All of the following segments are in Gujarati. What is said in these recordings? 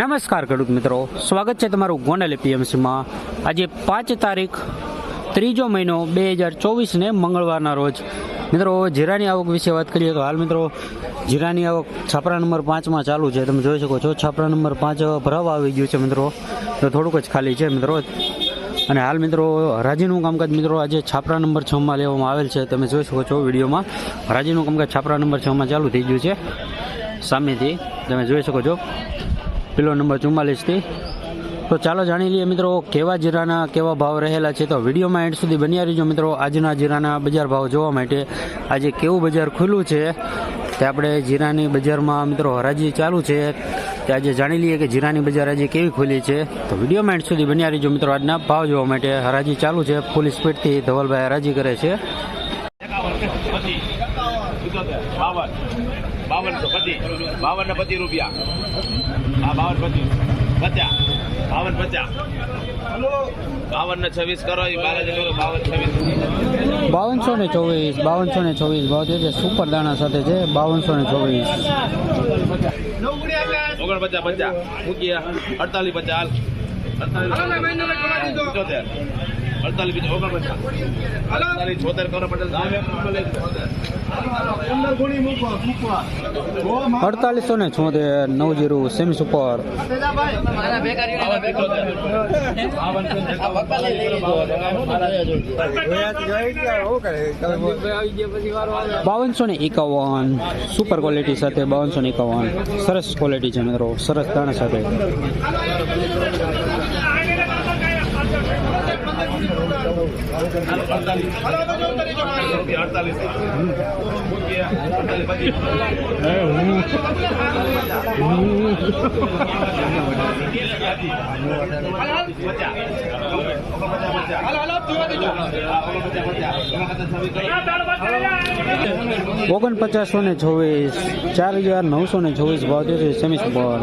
નમસ્કાર ખેડૂત મિત્રો. સ્વાગત છે તમારું ગોંડલ એપીએમસીમાં આજે પાંચ તારીખ, ત્રીજો મહિનો બે હજાર ચોવીસને મંગળવારના રોજ. મિત્રો, જીરાની આવક વિશે વાત કરીએ તો હાલ મિત્રો, જીરાની આવક છાપરા નંબર પાંચમાં ચાલુ છે. તમે જોઈ શકો છો, છાપરા નંબર પાંચ ભરાવ આવી ગયું છે મિત્રો. તો થોડુંક જ ખાલી છે મિત્રો. અને હાલ મિત્રો હરાજીનું કામકાજ મિત્રો આજે છાપરા નંબર છમાં લેવામાં આવેલ છે. તમે જોઈ શકો છો વિડીયોમાં. હરાજીનું કામકાજ છાપરા નંબર છમાં ચાલુ થઈ ગયું છે. સામેથી તમે જોઈ શકો છો. પેલો નંબર ચુમ્માલીસથી તો ચાલો જાણી લઈએ મિત્રો, કેવા જીરાના કેવા ભાવ રહેલા છે? તો વિડીયોમાં એન્ડ સુધી બન્યા રહીજો મિત્રો, આજના જીરાના બજાર ભાવ જોવા માટે. આજે કેવું બજાર ખુલ્લું છે? તે આપણે જીરાની બજારમાં મિત્રો હરાજી ચાલુ છે. તે આજે જાણી લઈએ કે જીરાની બજાર આજે કેવી ખુલી છે. તો વિડીયોમાં એન્ડ સુધી બન્યા રહીજો મિત્રો, આજના ભાવ જોવા માટે. હરાજી ચાલુ છે, ફૂલ સ્પીડથી ધવલભાઈ હરાજી કરે છે પચીસ સિત્તોતેર બાવન બાવનસો પચીસ. બાવન ને પચીસ રૂપિયા. હા બાવન પચીસ. પચાસ. બાવન પચાસ. બાવન ને છવ્વીસ કરો એ કરો બાવન છવ્વીસ. બાવનસો ને ચોવીસ બાવનસો ને ચોવીસ ભાવ છે સુપર દાણા સાથે છે બાવનસો ને ચોવીસ ઓગણપચાસ પચાસ. મૂકીયા અડતાલીસ પચાસ. અડતાલીસ. સિત્તોતેર. અડતાલીસ ઓગણપચાસ અડતાલીસ છોતેર કરો પટેલ અડતાલીસો ને છોતેર નવ જીરો સેમી સુપર. બાવનસો ને એકાવન. સુપર ક્વોલિટી સાથે બાવનસો ને એકાવન. સરસ ક્વોલિટી છે મિત્રો. સરસ દાણા સાથે અડતાલીસ મૂકીયા અડતાલીસ પચીસ ઓગણપચાસો ને છવ્વીસ ચાર હજાર નવસો ને છવ્વીસ ભાવ છે સેમી સુપર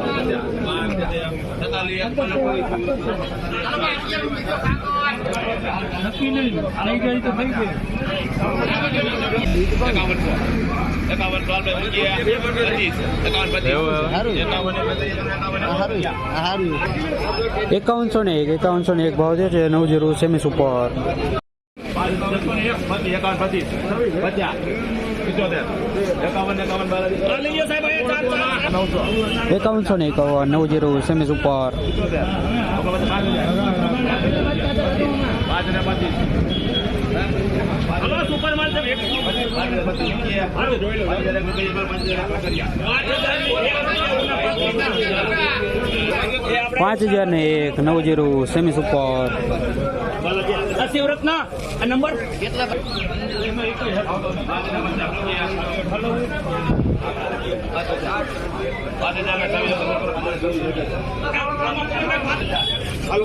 એકાવન નહીં થઈ મૂકીયા તો થઈ એકાવનસો ને એક એકાવનસો ને એક ભાવ છે જે નવ જીરો સેમી સુપર એકાવન પચીસ પચાસ એકાવન એકાવન એકાવનસો ને એકાવન નવ જીરો સેમી સુપર પાંચ હજાર ને એક નવ જીરો સેમી સુપર નંબર?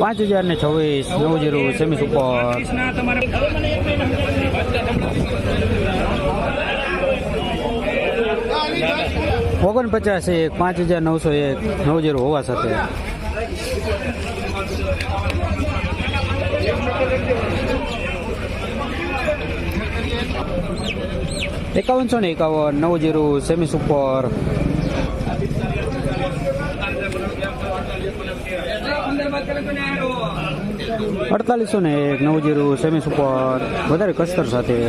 પાંચ હજાર ને છવ્વીસ, નવ જીરો, સેમી સુપર. ઓગણપચાસ એક પાંચ હજાર નવસો એક, નવ જીરો હોવા સાથે. એકાવનસો ને એકાવન, નવ જીરો, સેમી સુપર. અડતાલીસો ને એક, નવ જીરો, સેમી સુપર. વધારે કસ્તર સાથે.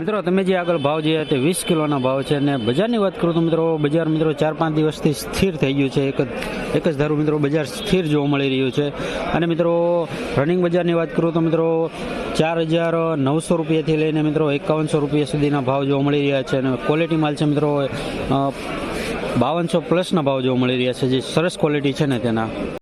મિત્રો, તમે જે આગળ ભાવ જે તે વીસ કિલોના ભાવ છે અને બજારની વાત કરું તો મિત્રો, બજાર મિત્રો ચાર પાંચ દિવસથી સ્થિર થઈ ગયું છે. એક જ એક જ ધારું મિત્રો બજાર સ્થિર જોવા મળી રહ્યું છે. અને મિત્રો રનિંગ બજારની વાત કરું તો મિત્રો, ચાર હજાર નવસો રૂપિયાથી લઈને મિત્રો એકાવનસો રૂપિયા સુધીના ભાવ જોવા મળી રહ્યા છે અને ક્વોલિટી માલ છે મિત્રો બાવનસો પ્લસના ભાવ જોવા મળી રહ્યા છે, જે સરસ ક્વોલિટી છે ને તેના.